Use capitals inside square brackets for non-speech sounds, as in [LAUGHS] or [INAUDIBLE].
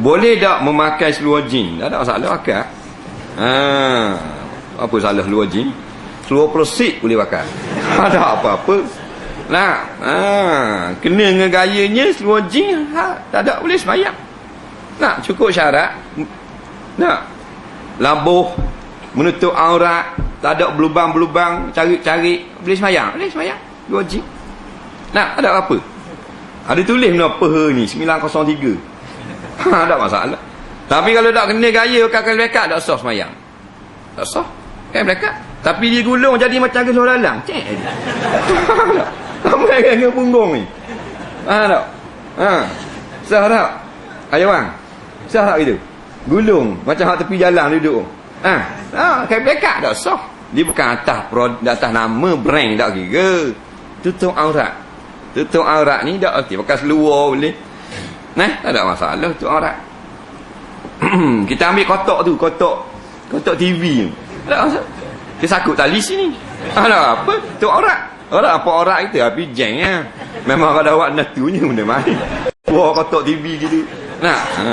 boleh tak memakai seluar jin? Tak ada masalah pakai ha. apa salah seluar jin? Seluar prosik boleh pakai. [LAUGHS] Ada apa-apa. Nah ha. kena dengan gayanya seluar jin ha. tak ada boleh semayang. Nak cukup syarat. Nak labuh menutup aurat tak ada berlubang-berlubang cari-cari boleh semayang. Boleh semayang dua jin. Nak ada apa ada tulis apa ni 903 Ha, [LAUGHS] tak masalah. Tapi kalau tak kena gaya kakak mereka tak sah semayang. Tak sah. Kan mereka. Tapi dia gulung jadi macam ke suara lalang. [LAUGHS] Apa yang kena punggung ni? Ha tak? Ha. Sah tak? Ayo bang. Sah tak gitu? Gulung macam hak tepi jalan duduk. Ha. Ha, kan mereka tak sah. Dia bukan atas pro, atas nama brand tak kira. Tutup aurat. Tutup aurat ni tak okey. Pakai seluar boleh. Nah, tak ada masalah tu orang. [CLEARS THROAT] kita ambil kotak tu, kotak kotak TV tu. Tak masalah. Kita sakut tali sini. Ada apa? Tu orang. Orang apa orang itu? Tapi jeng ya. Memang ada awak nak tunya benda main. Wah kotak TV gitu. Nah, ha.